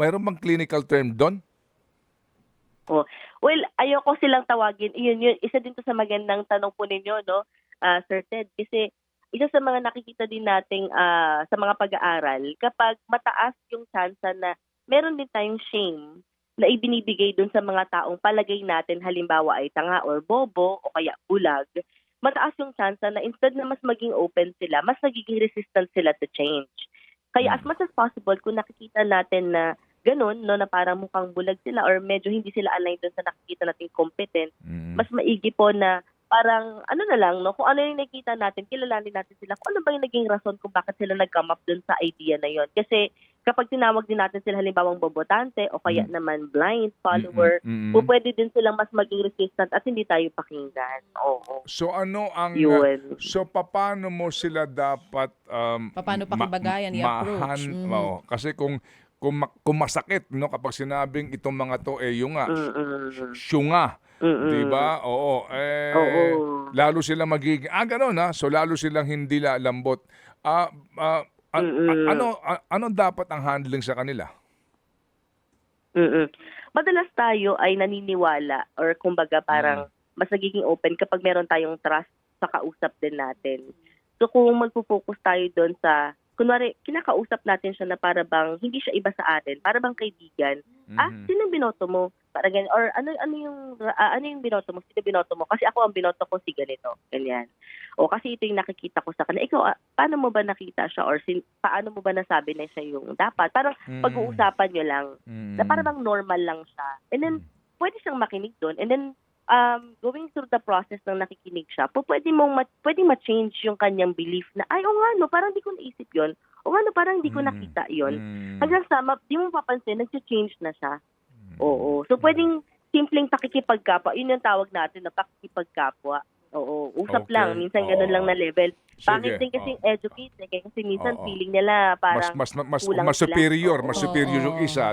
mayroon bang clinical term doon? Oh. Well, ayoko silang tawagin. Iyon, yun, isa din to sa magandang tanong po ninyo, no, ah, Sir Ted. Kasi isa sa mga nakikita din nating ah, sa mga pag-aaral, kapag mataas yung chance na meron din tayong shame na ibinibigay dun sa mga taong palagay natin halimbawa ay tanga or bobo o kaya bulag, mataas yung chance na instead na mas maging open sila, mas nagiging resistant sila to change. Kaya as much as possible, kung nakikita natin na ganun, no, na parang mukhang bulag sila or medyo hindi sila aligned dun sa nakikita nating competent, Mm. mas maigi po na parang ano na lang, no, kung ano yung nakikita natin, kilalanin natin sila kung ano ba yung naging rason kung bakit sila nag-come up dun sa idea na yon. Kasi kapag tinawag din natin sila halimbawang bobotante o kaya Mm. naman blind follower, Mm, mm, po pwede din silang mas maging resistant at hindi tayo pakinggan. Oo. So ano ang Yun. So paano mo sila dapat um Paano pakibagayan, i-approach? mahan- Mhm. oo. kasi kung kung, ma- kung masakit no kapag sinabing itong mga to eh yung nga syunga, Mm-mm. 'di ba? Oo. Eh Oo. lalo silang magiging ah gano'n ha. So lalo silang hindi lalambot. Ah ah, a- ano a- ano dapat ang handling sa kanila? Mm-mm. Madalas tayo ay naniniwala or kumbaga parang mas nagiging open kapag meron tayong trust sa kausap din natin. So kung magpo-focus tayo doon sa kunwari kinakausap natin siya na para bang hindi siya iba sa atin, para bang kaibigan. Ah, Mhm. sino binoto mo? Para ganyan or ano ano yung ah, ano yung binoto mo? Sino binoto mo? Kasi ako ang binoto ko si ganito. Ganyan. O kasi ito yung nakikita ko sa kanila. Ikaw, ah, paano mo ba nakita siya or sin, paano mo ba nasabi na siya yung dapat? Parang Mm. pag-uusapan nyo lang Mm. na para bang normal lang siya. And then, pwede siyang makinig doon. And then, um, going through the process ng nakikinig siya, po pwede mong ma- pwede ma-change yung kanyang belief na, ay, o nga, no, parang di ko naisip yon O nga, no, parang di ko Mm. nakita yon Mm. Hanggang sa, ma- di mo papansin, nag-change na siya. Oo. So, pwedeng simpleng pakikipagkapwa. Yun yung tawag natin na pakikipagkapwa. Oo. Usap Okay. lang. Minsan ganun Oo. lang na level. Pangit din kasi Oo. educate. Eh, kasi minsan Oo. feeling nila mas parang mas mas, kulang mas sila. superior, mas superior yung isa